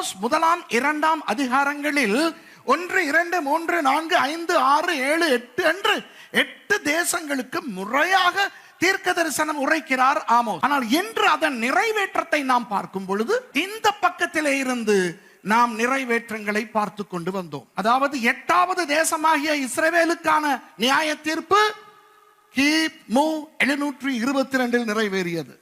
Amos முதலாம் இரண்டாம் அதிகாரங்களில் ஒன்று இரண்டு மூன்று நான்கு ஐந்து ஆறு ஏழு எட்டு என்று எட்டு தேசங்களுக்கு முறையாக தீர்க்க தரிசனம் உரைக்கிறார் ஆமோஸ். ஆனால் இன்று அதன் நிறைவேற்றத்தை நாம் பார்க்கும் பொழுது இந்த பக்கத்திலே இருந்து நாம் நிறைவேற்றங்களை பார்த்து கொண்டு வந்தோம். அதாவது எட்டாவது தேசமாகிய இஸ்ரேவேலுக்கான நியாய தீர்ப்பு கிமு எழுநூற்றி இருபத்தி ரெண்டில் நிறைவேறியது.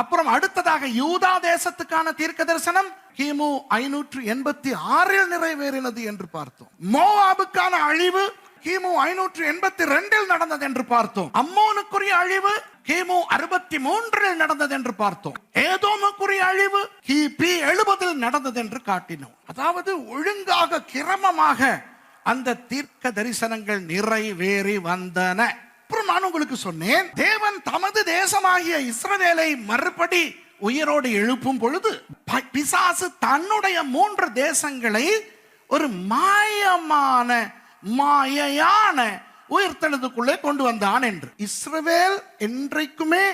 அப்புறம் அடுத்ததாக யூதா தேசத்துக்கான தீர்க்க தரிசனம் கிமு ஐநூற்று எண்பத்தி ஆறில் நிறைவேறினது என்று பார்த்தோம். மோவாபுக்கான அழிவு கிமு ஐநூற்று எண்பத்தி ரெண்டில் நடந்தது என்று பார்த்தோம். அம்மோனுக்குரிய அழிவு கிமு அறுபத்தி மூன்றில் நடந்தது என்று பார்த்தோம். ஏதோமுக்குரிய அழிவு கிபி எழுபதில் நடந்தது என்று காட்டினோம். அதாவது ஒழுங்காக கிரமமாக அந்த தீர்க்க தரிசனங்கள் நிறைவேறி வந்தன. அப்புறம் நான் உங்களுக்கு சொன்னேன் தேவன் தமது தேசமாகிய இஸ்ரவேலை மறுபடி உயிரோடு எழுப்பும் பொழுது பிசாசு தன்னுடைய மூன்று தேசங்களை ஒரு மாயமான மாயையான உயிர்த்தெழுதுக்குள்ளே கொண்டு வந்தான் என்று. இஸ்ரவேல் என்றைக்குமே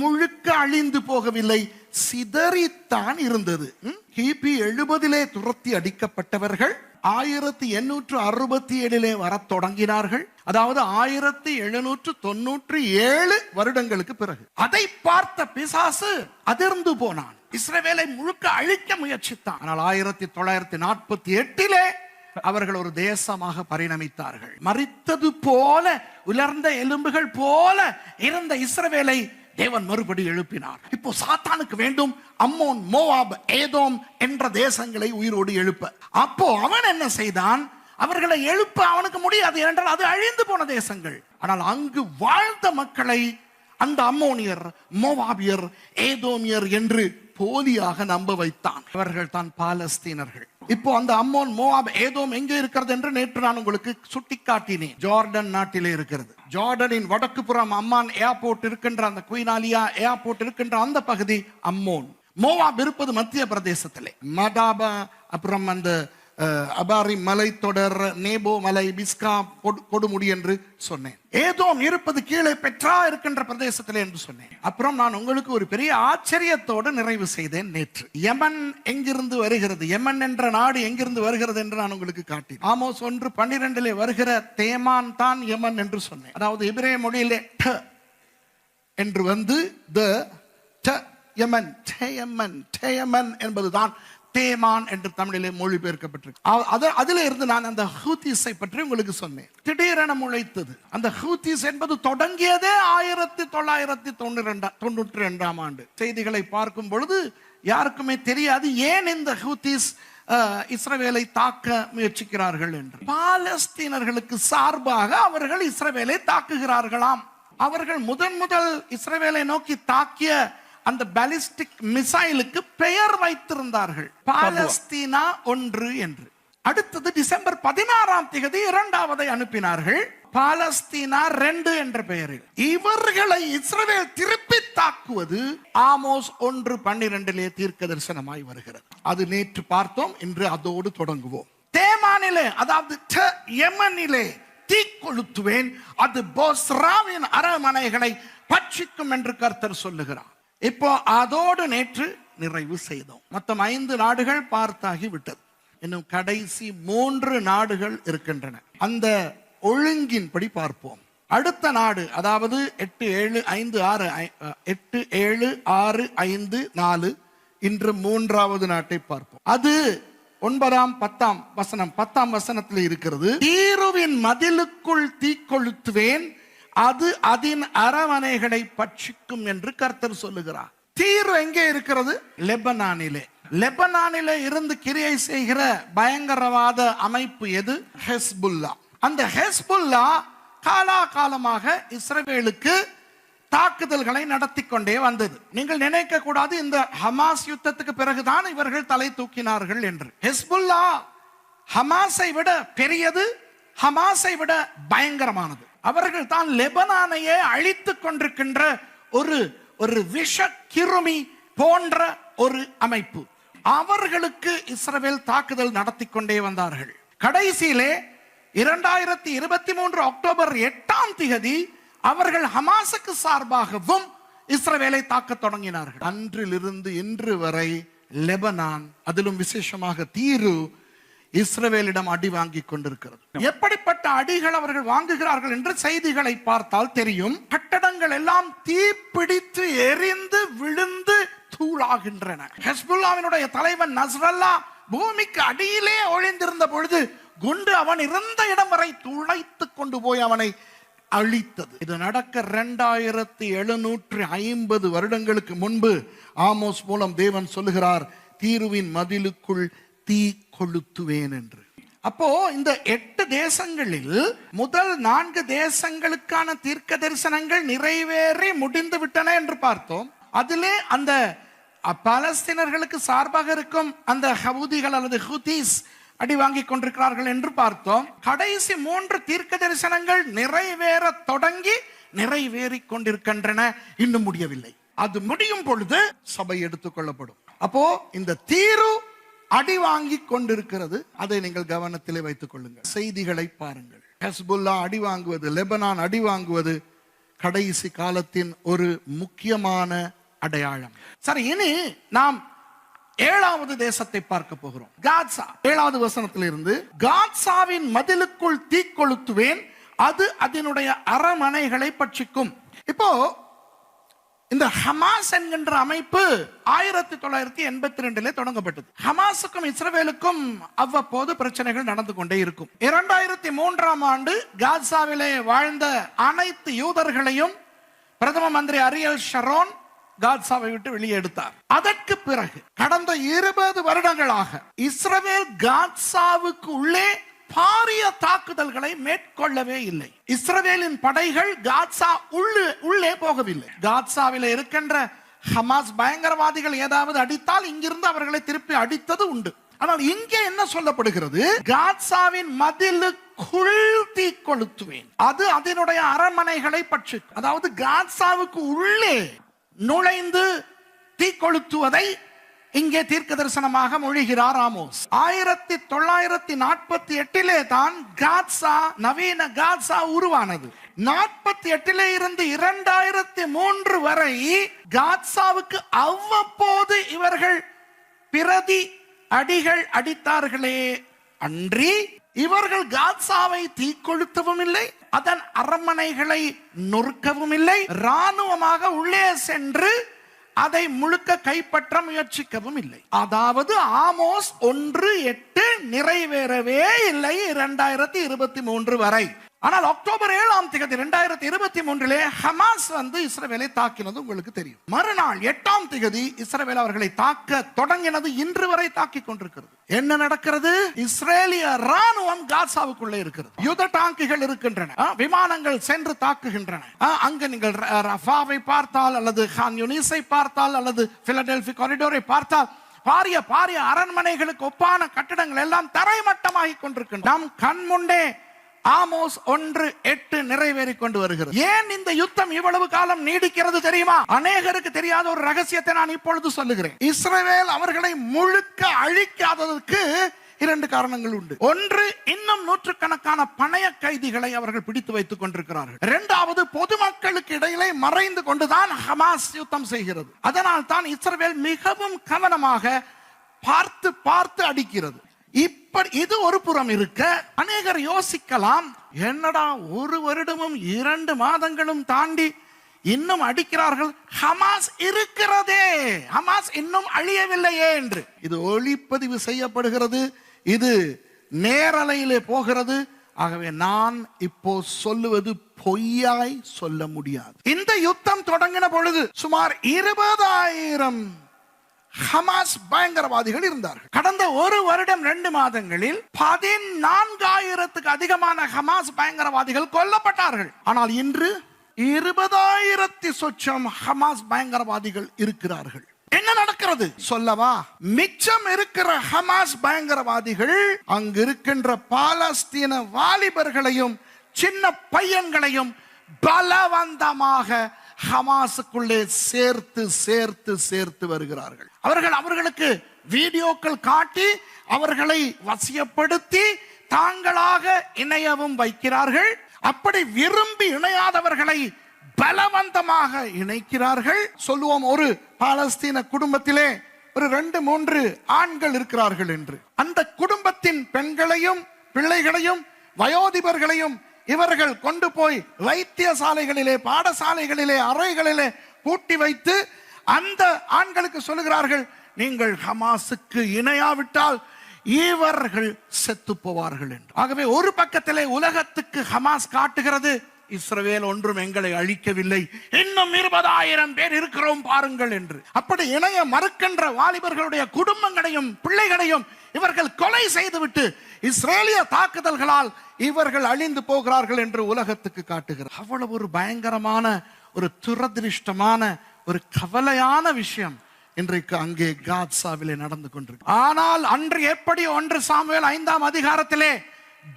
முழுக்க அழிந்து போகவில்லை சிதறித்தான் இருந்தது. கிபி எழுபதிலே துரத்தி அடிக்கப்பட்டவர்கள் ஆயிரத்தி எண்ணூற்று அறுபத்தி ஏழிலே வரத் தொடங்கினார்கள். அதாவது ஆயிரத்தி எழுநூற்று தொன்னூற்றி ஏழு வருடங்களுக்கு பிறகு. அதை பார்த்த பிசாசு அதிர்ந்து போனான். இஸ்ரவேலை முழுக்க அழிக்க முயற்சித்தான். ஆனால் ஆயிரத்தி தொள்ளாயிரத்தி நாற்பத்தி எட்டிலே அவர்கள் ஒரு தேசமாக பரிணமித்தார்கள். மறித்தது போல உலர்ந்த எலும்புகள் போல இருந்த இஸ்ரவேலை தேவன் மறுபடி எழுப்பினார். இப்போ சாத்தானுக்கு வேண்டும் அம்மோன் மோவாப் ஏதோம் என்ற தேசங்களை உயிரோடு எழுப்ப. அப்போ அவன் என்ன செய்தான்? அவர்களை எழுப்ப அவனுக்கு முடியாது என்றால் அது அழிந்து போன தேசங்கள். ஆனால் அங்கு வாழ்ந்த மக்களை அந்த அம்மோனியர் மோவாபியர் ஏதோமியர் என்று போலியாக நம்ப வைத்தான். அவர்கள் தான் பாலஸ்தீனர்கள். இப்போ அந்த அம்மோன் மோவாப் ஏதோம் எங்கே இருக்கிறது என்று நேற்று நான் உங்களுக்கு சுட்டிக்காட்டினேன். ஜார்டன் நாட்டிலே இருக்கிறது. ஜார்டனின் வடக்கு புறம் அம்மான் ஏர்போர்ட் இருக்கின்ற அந்த குயினாலியா ஏர்போர்ட் இருக்கின்ற அந்த பகுதி அம்மோன். மோவாப் இருப்பது மத்திய பிரதேசத்திலே. மடாபா அப்புறம் அந்த அபாரி மலை தொடர் நேபோ மலை பிஸ்கா கொடு- கொடுமுடி என்று சொன்னேன். ஏதோ இருப்பது கீழே பெற்றா இருக்கின்ற பிரதேசத்திலே என்று சொன்னேன். அப்புறம் நான் உங்களுக்கு ஒரு பெரிய ஆச்சரியத்தோடு நிறைவு செய்தேன் நேற்று. யமன் எங்கிருந்து வருகிறது? யமன் என்ற நாடு எங்கிருந்து வருகிறது என்று நான் உங்களுக்கு காட்டினேன். ஆமோஸ் ஒன்று பன்னிரெண்டிலே வருகிற தேமான் தான் யமன் என்று சொன்னேன். அதாவது இபிரே மொழியிலே என்று வந்து த ட யமன் டேயமன் டேயமன் என்பதுதான் தேமான் என்று தமிழிலே மொழிபெயர்க்கப்பட்டிருக்கு. அதில் இருந்து நான் அந்த ஹூத்திஸை பற்றி உங்களுக்கு சொன்னேன். திடீரென முளைத்தது. அந்த ஹூத்திஸ் என்பது தொடங்கியதே ஆயிரத்தி தொள்ளாயிரத்தி தொண்ணூறு தொண்ணூற்றி ரெண்டாம் ஆண்டு. செய்திகளை பார்க்கும் பொழுது யாருக்குமே தெரியாது ஏன் இந்த ஹூத்திஸ் இஸ்ரவேலை தாக்க முயற்சிக்கிறார்கள் என்று. பாலஸ்தீனர்களுக்கு சார்பாக அவர்கள் இஸ்ரவேலை தாக்குகிறார்களாம். அவர்கள் முதன் முதல் இஸ்ரவேலை நோக்கி தாக்கிய அந்த பாலிஸ்டிக் மிசைலுக்கு பெயர் வைத்திருந்தார்கள். பாலஸ்தீனா ஒன்று என்று. அடுத்தது டிசம்பர் பதினாறாம் தேதி இரண்டாவதை அனுப்பினார்கள். பாலஸ்தீனா ரெண்டு என்ற பெயரில். இவர்களை இஸ்ரவேல் திருப்பி தாக்குவது ஆமோஸ் ஒன்று பன்னிரெண்டிலே தீர்க்க தரிசனமாய் வருகிறது. அது நேற்று பார்த்தோம் இன்று அதோடு தொடங்குவோம். தேமானிலே அதாவது யமனிலே தீ கொளுத்துவேன் அது போஸ்ராவின் அரண்மனைகளை பட்சிக்கும் என்று கர்த்தர் சொல்லுகிறார். இப்போ அதோடு நேற்று நிறைவு செய்தோம். மொத்தம் ஐந்து நாடுகள் பார்த்தாகி விட்டது. இன்னும் கடைசி மூன்று நாடுகள் இருக்கின்றன. அந்த ஒழுங்கின்படி பார்ப்போம். அடுத்த நாடு அதாவது எட்டு ஏழு ஐந்து ஆறு ஐ- எட்டு ஏழு ஆறு ஐந்து நாலு இன்று மூன்றாவது நாட்டை பார்ப்போம். அது ஒன்பதாம் பத்தாம் வசனம். பத்தாம் வசனத்தில் இருக்கிறது தீருவின் மதிலுக்குள் தீக்கொளுத்துவேன் அது அதன் அரவணைகளை பட்சிக்கும் என்று கர்த்தர் சொல்லுகிறார். தீர்வு எங்கே இருக்கிறது? லெபனானிலே. லெபனானிலே இருந்து கிரியை செய்கிற பயங்கரவாத அமைப்பு எது? ஹெஸ்புல்லா. அந்த ஹெஸ்புல்லா காலாகாலமாக இஸ்ரவேலுக்கு தாக்குதல்களை நடத்தி கொண்டே வந்தது. நீங்கள் நினைக்க கூடாது இந்த ஹமாஸ் யுத்தத்துக்கு பிறகுதான் இவர்கள் தலை தூக்கினார்கள் என்று. ஹெஸ்புல்லா ஹமாஸை விட பெரியது ஹமாஸை விட பயங்கரமானது. அவர்கள் தான் லெபனானையே அழித்துக் கொண்டிருக்கின்ற ஒரு ஒரு விஷ கிருமி போன்ற ஒரு அமைப்பு. அவர்களுக்கு இஸ்ரவேல் தாக்குதல் நடத்தி கொண்டே வந்தார்கள். கடைசியிலே இரண்டாயிரத்தி இருபத்தி மூன்று அக்டோபர் எட்டாம் திகதி அவர்கள் ஹமாஸுக்கு சார்பாகவும் இஸ்ரவேலை தாக்கத் தொடங்கினார்கள். அன்றிலிருந்து இன்று வரை லெபனான் அதிலும் விசேஷமாக தீரு இஸ்ரவேலிடம் அடி வாங்கி கொண்டிருக்கிறது. எப்படிப்பட்ட அடிகள் அவர்கள் வாங்குகிறார்கள் என்று செய்திகளை பார்த்தால் தெரியும். கட்டடங்கள் எல்லாம் தீப்பிடித்து எரிந்து விழுந்து தூளாகின்றன. ஹெஸ்புல்லாவினுடைய தலைவன் நஸ்ரல்லா பூமிக்கு அடியிலே ஒளிந்திருந்த பொழுது குண்டு அவன் இருந்த இடம் வரை துளைத்து கொண்டு போய் அவனை அழித்தது. இது நடக்க இரண்டாயிரத்தி எழுநூற்றி ஐம்பது வருடங்களுக்கு முன்பு ஆமோஸ் மூலம் தேவன் சொல்லுகிறார் தீருவின் மதிலுக்குள் தீ கொளுத்துவேன் என்று அப்போ இந்த எட்டு தேசங்களில் முதல் நான்கு தேசங்களுக்கான தீர்க்க தரிசனங்கள் நிறைவேறி முடிந்து விட்டன என்று பார்த்தோம். அதிலே அந்த பலஸ்தீனர்களுக்கு பாலஸ்தீனர்களுக்கு சார்பாக இருக்கும் அந்த ஹவுதிகள் அல்லது ஹுதீஸ் அடி வாங்கி கொண்டிருக்கிறார்கள் என்று பார்த்தோம். கடைசி மூன்று தீர்க்க தரிசனங்கள் நிறைவேற தொடங்கி நிறைவேறி கொண்டிருக்கின்றன. இன்னும் முடியவில்லை. அது முடியும் பொழுது சபை எடுத்துக் கொள்ளப்படும். அப்போ இந்த தீரு அடி வாங்கி கொண்டிருக்கிறது. அதை நீங்கள் கவனத்திலே வைத்துக் கொள்ளுங்கள். செய்திகளை பாருங்கள். ஹஸ்புல்லா அடி வாங்குவது லெபனான் அடி வாங்குவது கடைசி காலத்தின் ஒரு முக்கியமான அடையாளம். சரி இனி நாம் ஏழாவது தேசத்தை பார்க்க போகிறோம். காட்சா. ஏழாவது வசனத்திலிருந்து காட்சாவின் மதிலுக்குள் தீ கொளுத்துவேன் அது அதனுடைய அரமனைகளை பட்சிக்கும். இப்போ இந்த ஹமாஸ் என்கின்ற அமைப்பு ஆயிரத்தி தொள்ளாயிரத்தி எண்பத்தி ரெண்டுல தொடங்கப்பட்டது. ஹமாஸுக்கும் இஸ்ரவேலுக்கும் அவ்வப்போது பிரச்சனைகள் நடந்து கொண்டே இருக்கும். இரண்டாயிரத்தி மூன்றாம் ஆண்டு காசாவிலே வாழ்ந்த அனைத்து யூதர்களையும் பிரதம மந்திரி அரியல் ஷரோன் காட்சாவை விட்டு வெளியே எடுத்தார். அதற்கு பிறகு கடந்த இருபது வருடங்களாக இஸ்ரவேல் காட்சாவுக்கு உள்ளே பாரிய தாக்குதல்களை மேற்கொள்ளவே இல்லை. இஸ்ரவேலின் படைகள் காட்சா உள்ளே உள்ளே போகவில்லை. காட்சாவில் இருக்கின்ற ஹமாஸ் பயங்கரவாதிகள் ஏதாவது அடித்தால் இங்கிருந்து அவர்களை திருப்பி அடித்தது உண்டு. ஆனால் இங்கே என்ன சொல்லப்படுகிறது? காட்சாவின் மதிலுக்குள் தீ கொளுத்துவேன். அது அதனுடைய அரண்மனைகளை பற்றி அதாவது காட்சாவுக்கு உள்ளே நுழைந்து தீ கொளுத்துவதை இங்கே தீர்க்க தரிசனமாக மொழிகிறார் ஆமோஸ். ஆயிரத்தி தொள்ளாயிரத்தி நாற்பத்தி எட்டிலே தான் காட்சா நவீன காட்சா உருவானது. நாற்பத்தி எட்டிலே இருந்து இரண்டாயிரத்தி மூன்று வரை காட்சாவுக்கு அவ்வப்போது இவர்கள் பிரதி அடிகள் அடித்தார்களே அன்றி இவர்கள் காட்சாவை தீக்கொளுத்தவும் இல்லை அதன் அரண்மனைகளை நொறுக்கவும் இல்லை ராணுவமாக உள்ளே சென்று அதை முழுக்க கைப்பற்ற முயற்சிக்கவும் இல்லை. அதாவது ஆமோஸ் ஒன்று எட்டு நிறைவேறவே இல்லை இரண்டாயிரத்தி இருபத்தி மூன்று வரை. ஆனால் அக்டோபர் ஏழாம் தேதி ரெண்டாயிரத்தி இருபத்தி மூன்றிலே ஹமாஸ் வந்து இஸ்ரேவேலை தாக்கினது உங்களுக்கு தெரியும். மறுநாள் எட்டாம் தேதி இஸ்ரேவேல் அவர்களை தாக்க தொடங்கினது இன்று வரை தாக்கி கொண்டிருக்கிறது. என்ன நடக்கிறது? இஸ்ரேலிய ராணுவம் காசாவுக்குள்ளே இருக்கிறது. யுத டாங்கிகள் இருக்கின்றன. விமானங்கள் சென்று தாக்குகின்றன. அங்கு நீங்கள் ரஃபாவை பார்த்தால் அல்லது ஹான் யுனிஸை பார்த்தால் அல்லது பிலடெல்பி காரிடோரை பார்த்தால் பாரிய பாரிய அரண்மனைகளுக்கு ஒப்பான கட்டிடங்கள் எல்லாம் தரைமட்டமாகி கொண்டிருக்கின்றன. நம் கண் முன்னே ஆமோஸ் ஒன்று எட்டு நிறைவேறி கொண்டு வருகிறது. ஏன் இந்த யுத்தம் இவ்வளவு காலம் நீடிக்கிறது தெரியுமா? அநேகருக்கு தெரியாத ஒரு ரகசியத்தை நான் இப்பொழுது சொல்லுகிறேன். இஸ்ரவேல் அவர்களை முழுக்க அழிக்காததற்கு இரண்டு காரணங்கள் உண்டு. ஒன்று இன்னும் நூற்றுக்கணக்கான பணைய கைதிகளை அவர்கள் பிடித்து வைத்துக் கொண்டிருக்கிறார்கள். இரண்டாவது பொதுமக்களுக்கு இடையிலே மறைந்து கொண்டுதான் ஹமாஸ் யுத்தம் செய்கிறது. அதனால் தான் இஸ்ரவேல் மிகவும் கவனமாக பார்த்து பார்த்து அடிக்கிறது. இப்படி இது ஒரு புறம் இருக்க அநேகர் யோசிக்கலாம். என்னடா ஒரு வருடமும் இரண்டு மாதங்களும் தாண்டி இன்னும் அடிக்கிறார்கள். ஹமாஸ் இருக்கிறதே. ஹமாஸ் இன்னும் அழியவில்லையே என்று. இது ஒளிப்பதிவு செய்யப்படுகிறது. இது நேரலையிலே போகிறது. ஆகவே நான் இப்போ சொல்லுவது பொய்யாய் சொல்ல முடியாது. இந்த யுத்தம் தொடங்கின பொழுது சுமார் இருபதாயிரம் ஹமாஸ் பயங்கரவாதிகள் இருந்தார்கள். கடந்த ஒரு வருடம் ரெண்டு மாதங்களில் பதினான்காயிரத்துக்கு அதிகமான ஹமாஸ் பயங்கரவாதிகள் கொல்லப்பட்டார்கள். ஆனால் இன்று இருபதாயிரத்தி சொச்சம் ஹமாஸ் பயங்கரவாதிகள் இருக்கிறார்கள். என்ன நடக்கிறது? சொல்லவா? மிச்சம் இருக்கிற ஹமாஸ் பயங்கரவாதிகள் அங்கு இருக்கின்ற பாலஸ்தீன வாலிபர்களையும் சின்ன பையன்களையும் பலவந்தமாக ஹமாஸுக்குள்ளே சேர்த்து சேர்த்து சேர்த்து வருகிறார்கள். அவர்கள் அவர்களுக்கு வீடியோக்கள் காட்டி அவர்களை வசியப்படுத்தி தாங்களாக இணையவும் வைக்கிறார்கள். அப்படி விரும்பி இணையாதவர்களை பலவந்தமாக இணைக்கிறார்கள். சொல்லுவோம் ஒரு பாலஸ்தீன குடும்பத்திலே ஒரு ரெண்டு மூன்று ஆண்கள் இருக்கிறார்கள் என்று. அந்த குடும்பத்தின் பெண்களையும் பிள்ளைகளையும் வயோதிபர்களையும் இவர்கள் கொண்டு போய் வைத்தியசாலைகளிலே பாடசாலைகளிலே அறைகளிலே பூட்டி வைத்து அந்த ஆண்களுக்கு சொல்லுகிறார்கள் நீங்கள் ஹமாஸுக்கு இணையாவிட்டால் இவர்கள் செத்து போவார்கள் என்று. ஆகவே ஒரு பக்கத்திலே உலகத்துக்கு ஹமாஸ் காட்டுகிறது இஸ்ரவேல் ஒன்றும் எங்களை அழிக்கவில்லை. இன்னும் இருபதாயிரம் பேர் இருக்கிறோம் பாருங்கள் என்று. அப்படி இணைய மறுக்கின்ற வாலிபர்களுடைய குடும்பங்களையும் பிள்ளைகளையும் இவர்கள் கொலை செய்துவிட்டு இஸ்ரேலிய தாக்குதல்களால் இவர்கள் அழிந்து போகிறார்கள் என்று உலகத்துக்கு காட்டுகிறார். அவ்வளவு ஒரு பயங்கரமான ஒரு துரதிருஷ்டமான ஒரு கவலையான விஷயம் இன்றைக்கு அங்கே காத்சாவிலே நடந்து கொண்டிருக்கு. ஆனால் அன்று எப்படி ஒன்று சாமுவேல் ஐந்தாம் அதிகாரத்திலே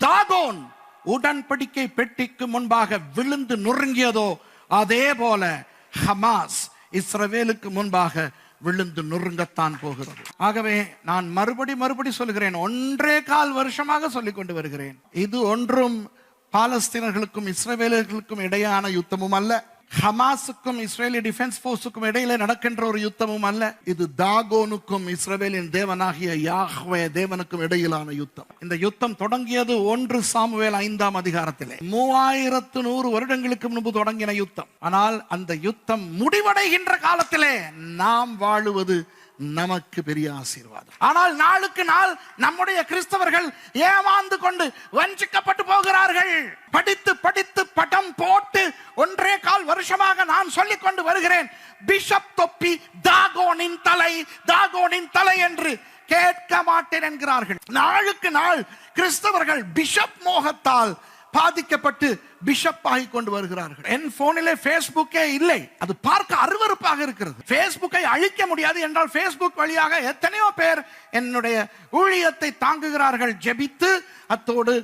தாகோன் உடன்படிக்கை பெட்டிக்கு முன்பாக விழுந்து நொறுங்கியதோ அதே போல ஹமாஸ் இஸ்ரவேலுக்கு முன்பாக விழுந்து நொறுங்கத்தான் போகிறது. ஆகவே நான் மறுபடி மறுபடி சொல்கிறேன். ஒன்றே கால் வருஷமாக சொல்லிக் கொண்டு வருகிறேன். இது ஒன்றும் பாலஸ்தீனர்களுக்கும் இஸ்ரவேலர்களுக்கும் இடையான யுத்தமும் அல்ல. ஹமாஸுக்கும் இஸ்ரேலி டிஃபென்ஸ் போர்ஸுக்கும் இடையில நடக்கின்ற ஒரு யுத்தமும் அல்ல. இது தாகோனுக்கும் இஸ்ரேலின் தேவனாகிய யாஹ்வே தேவனுக்கும் இடையிலான யுத்தம். இந்த யுத்தம் தொடங்கியது ஒன்று சாமுவேல் ஐந்தாம் அதிகாரத்திலே. மூவாயிரத்து நூறு வருடங்களுக்கு முன்பு தொடங்கின யுத்தம். ஆனால் அந்த யுத்தம் முடிவடைகின்ற காலத்திலே நாம் வாழுவது நமக்கு பெரிய ஆசீர்வாதம். ஆனால் நாளுக்கு நாள் நம்முடைய கிறிஸ்தவர்கள் ஏமாந்து கொண்டு வஞ்சிக்கப்பட்டு போகிறார்கள். படித்து படித்து பட்டம் போட்டு ஒன்றே கால் வருஷமாக நான் சொல்லிக் கொண்டு வருகிறேன். பிஷப் தொப்பி தாகோனின் தலை தாகோனின் தலை என்று கேட்க மாட்டேன் என்கிறார்கள். நாளுக்கு நாள் கிறிஸ்தவர்கள் பிஷப் மோகத்தால் பாதிக்கப்பட்டு பிஷப் ஆகி கொண்டு வருகிறார்கள். என் போனிலே ஃபேஸ்புக்கே இல்லை. அது பார்க்க அருவருப்பாக இருக்கிறது. ஃபேஸ்புக்கை அழிக்க முடியாது என்றால் ஃபேஸ்புக் வழியாக எத்தனையோ பேர் என்னுடைய ஊழியத்தை தாங்குகிறார்கள். ஜெபித்து அத்தோடு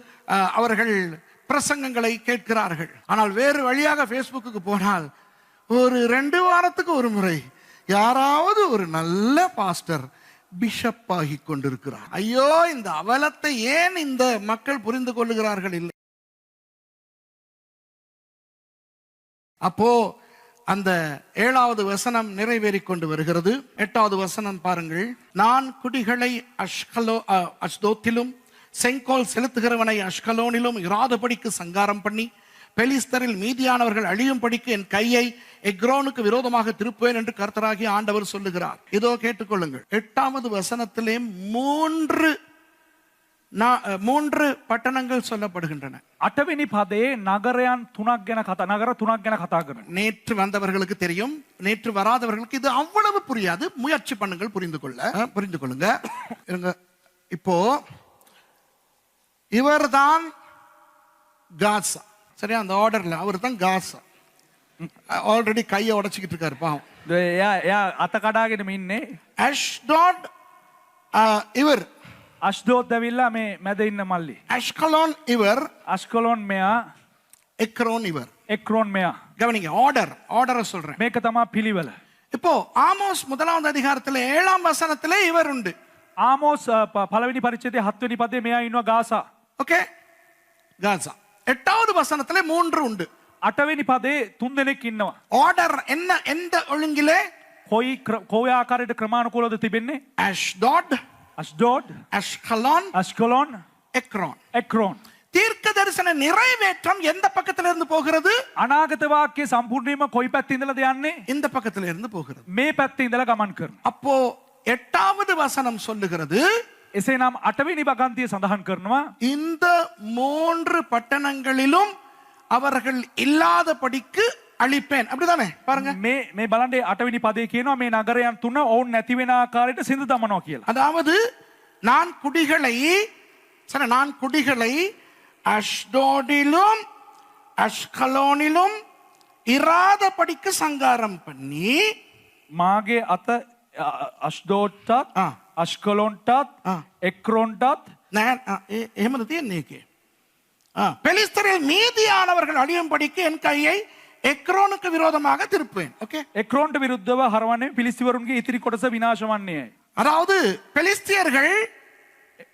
அவர்கள் பிரசங்கங்களை கேட்கிறார்கள். ஆனால் வேறு வழியாக ஃபேஸ்புக்கு போனால் ஒரு ரெண்டு வாரத்துக்கு ஒரு முறை யாராவது ஒரு நல்ல பாஸ்டர் பிஷப் ஆகி கொண்டிருக்கிறார். ஐயோ இந்த அவலத்தை ஏன் இந்த மக்கள் புரிந்து கொள்ளுகிறார்கள் இல்லை? அப்போ அந்த ஏழாவது வசனம் நிறைவேறி கொண்டு வருகிறது. எட்டாவது வசனம் பாருங்கள். நான் குடிகளை அஷ்கலோ அஷ்தோத்திலும் செங்கோல் செலுத்துகிறவனை அஷ்கலோனிலும் இராதபடிக்கு சங்காரம் பண்ணி பெலிஸ்தரில் மீதியானவர்கள் அழியும்படிக்கு என் கையை எக்ரோனுக்கு விரோதமாக திருப்புவேன் என்று கர்த்தராகி ஆண்டவர் சொல்லுகிறார். இதோ கேட்டுக்கொள்ளுங்கள். எட்டாவது வசனத்திலே மூன்று மூன்று பட்டணங்கள் சொல்லப்படுகின்றன අටවෙනි පදේ නගරයන් තුනක් ගැන කතා නගර තුනක් ගැන කතා කරන. நேற்று வந்தவர்களுக்கு தெரியும் நேற்று வராதவர்களுக்கு இது அவ்வளவு புரியாது முயற்சி பண்ணுங்கள் புரிந்து கொள்ள அஹ், புரிந்து கொள்ளுங்க இருங்க இப்போ இவர்தான் காசா சரியா அந்த ஆர்டர்ல அவர் தான் காசா ஆல்ரெடி கையை உடைச்சிக்கிட்டு இருக்காரு பாவம் එයා එයා අත කඩාගෙනම ඉන්නේ அஷ்டாட் அஹ், இவர் ಅಶ್ದೋದವಿಲ್ಲ ಮೇ ಮೆದೈನ್ ನಮ್ಮಲ್ಲಿ ಅಶ್ಕಲೋನ್ ಇವರ್ ಅಶ್ಕಲೋನ್ ಮೇಯ எக்ரோன் இவர் எக்ரோன் மேயா கவனிங்க ஆர்டர் ஆர்டரை சொல்றேன். மேக்கதமா பிலிவல இப்போ ஆமோஸ் முதலாவது அதிகாரத்தில் ஏழாம் வசனத்தில் இவர் உண்டு ஆமோஸ் பலவினி பரிச்சயத்தை ஹத்துனி பத்தே மேயா இன்னும் காசா ஓகே காசா எட்டாவது வசனத்தில் மூன்று உண்டு அட்டவினி பதே துந்தனைக்கு இன்னவா ஆர்டர் என்ன எந்த ஒழுங்கிலே கோய் கோயாக்காரட்டு கிரமானுகூலத்தை திபென்னே அஷ்டாட் அஸ்டோட் அஷ்கலான் அஷ்கலான் எக்ரோன் எக்ரோன் தீர்க்க தரிசன நிறைவேற்றம் எந்த பக்கத்துல இருந்து போகிறது? அநாகத வாக்கிய சம்பூர்ணியமா கொய் பத்தி இந்தலது இந்த பக்கத்துல இருந்து போகிறது. மே பத்தி இந்தல கமன் கரும் அப்போ எட்டாவது வசனம் சொல்லுகிறது இசை நாம் அட்டவினி பகாந்திய சந்தகம் கரணுமா? இந்த மூன்று பட்டணங்களிலும் அவர்கள் இல்லாதபடிக்கு அழிப்பேன் அப்படிதானே பாருங்க මේ මේ බලන්ඩේ අටවිනි පදේ කියනවා මේ නගරයන් තුන ඔවුන් නැතිවෙන ආකාරයට සිඳ දමනවා කියලා. அதாவது நான் குடிகளை சரி நான் குடிகளை அஷ்டோடிலும் அஷ்கலோனிலும் இராதபடிக்கு சங்காரம் பண்ணி මාගේ අත අශ්දෝට්ටත් ආ. අශ්කලොන්ටත් ආ. එක්රෝන්ටත් நான் ஆ, எ- එහෙමද තියන්නේ பெலிஸ்தரில் மீதியானவர்கள் அழியும்படிக்கு என் கையை எக்ரோனுக்கு விரோதமாக திருப்புவேன் ஓகே එක්රෝන්ට විරුද්ධව හරවන්නේ පිළිස්තිවරුන්ගේ ඉතිරි කොටස විනාශ වන්නේයි. அதாவது பெலிஸ்தியர்கள்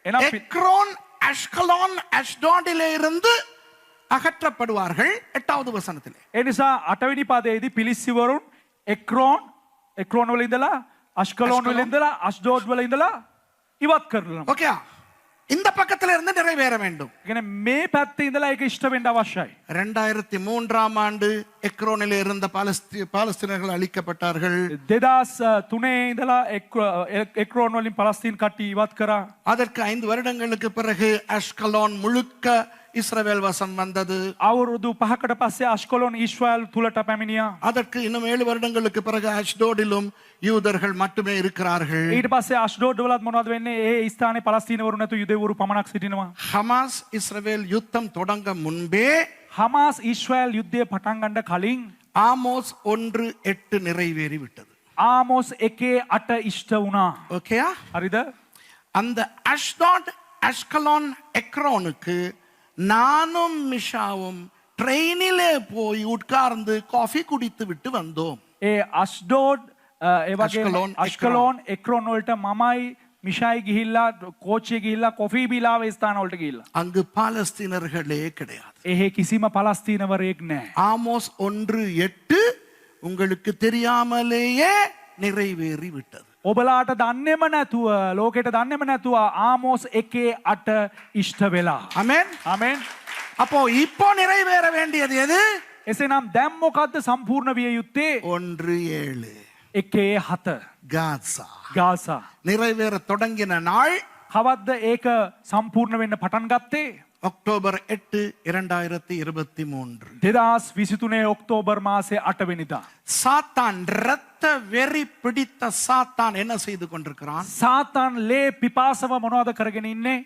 එනම් පි- எக்ரோன் அஷ்கலோன் அஷ்டோடிலே இருந்து அகற்றப்படுவார்கள் எட்டாவது வசனத்திலே ඒ නිසා අටවිනි පදේදී පිලිස්සිවරුන් එක්රෝන් එක්රෝන් වල ඉඳලා අශ්කලෝන් වල ඉඳලා අශ්ඩෝඩ් වල ඉඳලා ඉවත් කරනවා. ஓகே இந்த பக்கத்துல இருந்து நிறைவேற வேண்டும் ගැන මේ පැත්තේ ඉඳලා ඒක ඉෂ්ට වෙන්න අවශ්‍යයි. ரெண்டாயிரத்தி மூன்றாம் ஆண்டு எக்ரோனில் இருந்த பாலஸ்தீ பாலஸ்தீனர்கள் அழிக்கப்பட்டார்கள் දෙදස් තුනේ ඉඳලා එක්රෝන් වලින් පලස්තිීන් කට්ටි ඉවත් කරා. அதற்கு ஐந்து வருடங்களுக்கு பிறகு அஷ்கலோன் முழுக்க இஸ்ரவேல் வசம் வந்தது අවුරුදු පහකට පස්සේ අශ්කොලොන් ඊශ්වල් තුළට පැමිණියා. அதற்கு இன்னும் ஏழு வருடங்களுக்கு பிறகு அஷ்டோடிலும் யூதர்கள் மட்டுமே இருக்கிறார்கள் ඊට පස්සේ අශ්ඩෝඩ් වලත් මොනවද වෙන්නේ ඒ ස්ථානයේ පලස්තීනවරු නැතු යුදෙවරු පමණක් සිටිනවා. ஹமாஸ் இஸ்ரவேல் யுத்தம் தொடங்க முன்பே හමාස් ඊශ්වල් යුද්ධය පටන් ගණ්ඩ කලින් ஆமோஸ் ஒன்று எட்டு நிறைவேறி விட்டது ආමෝස් එකේ අට ඉෂ්ට වුණා. ஓகேயா හරිද? அந்த அஷ்டாட் அஷ்கலான் எக்ரோனுக்கு நானும் மிஷாவும் ட்ரெயினிலே போய் உட்கார்ந்து காஃபி குடித்து விட்டு வந்தோம் ඒ අශ්ඩෝඩ් ඒවගේ අශ්කලෝන්, අශ්කලෝන් එක්රෝන් වලට මමයි මිෂයි ගිහිල්ලා කෝච්චය ගිහිල්ලා කොෆී බිලාව ස්ථානවලට ගිල්ලා. அங்கு பாலஸ்தீனர்களே கிடையாது එහෙ කිසිම පලස්තීනවරයෙක් නෑ. ஆமோஸ் ஒன்று எட்டு உங்களுக்கு தெரியாமலேயே நிறைவேறி விட்டது ඔබලාට දන්නෙම නැතුව ලෝකෙට දන්නෙම නැතුව ආමෝස් එකේ අට ඉෂ්ට වෙලා. அமேன் අමෙන් அப்போ இப்போ நிறைவேற வேண்டியது எது එසනම් දැම්මොකක්ද සම්පූර්ණ විය යුත්තේ ஒன்று ஏழு එකේ හත காசா ගාසා. நிறைவேற தொடங்கின நாள் කවද්ද ඒක සම්පූර්ණ වෙන්න පටන් ගත්තේ. அக்டோபர் எட்டு இரண்டாயிரத்தி இருபத்தி மூன்று දෙදස් විසිතුනේ ඔක්තෝබර් මාසේ අටවෙනිදා. சாத்தான் இரத்த வெறி பிடித்த சாத்தான் என்ன செய்து கொண்டிருக்கிறான் සාතන් ලේ පිපාසව මොනවද කරගෙන ඉන්නේ.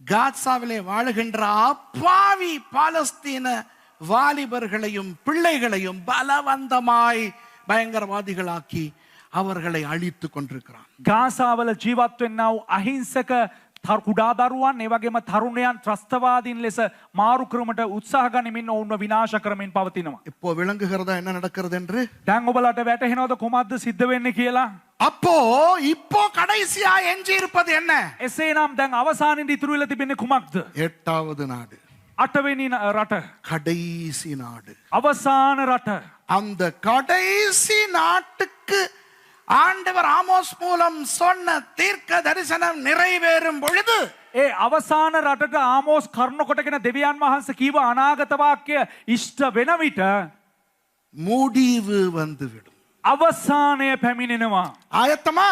காசாவிலே வாழுகின்ற அப்பாவி பாலஸ்தீன வாலிபர்களையும் பிள்ளைகளையும் பலவந்தமாய் பயங்கரவாதிகளாக்கி அவர்களை அழித்து கொண்டிருக்கிறான் ගාසාවල ජීවත්වෙන්නව අහිංසක තර- කුඩා දරුවන් ඒවගේම තරුණයන් ත්‍රස්තවාදීන් ලෙස මාරු කරමට උත්සාහ ගනිමින් ඔවුන්ව විනාශ කරමින් පවතිනවා. இப்போ விளங்குகிறதா என்ன நடக்கிறது என்று දැන් ඔබලට වැටහෙනවද කොමක්ද සිද්ධ වෙන්න කියලා. அப்போ இப்போ கடைசியா எஞ்சி இருப்பது என்ன එසේනම් දැන් අවසානින් ඉතුරුවෙල තිබෙන්නේ කුමක්ද. எட்டாவது நாடு අටවෙනි න- රට. கடைசி நாடு අවසාන රට. அந்த கடைசி நாட்டுக்கு ஆண்டவர் ஆமோஸ் மூலம் சொன்ன தீர்க்க தரிசனம் நிறைவேறும் பொழுது ඒ අවසාන රටට ආමෝස් කරුණු කොටගෙන දෙවියන් වහන්ස කීව අනාගතවාක්‍ය ඉෂ්ට වෙන විට முடிவு வந்துவிடும் අවසානය පැමිණෙනවා. ஆயத்தமா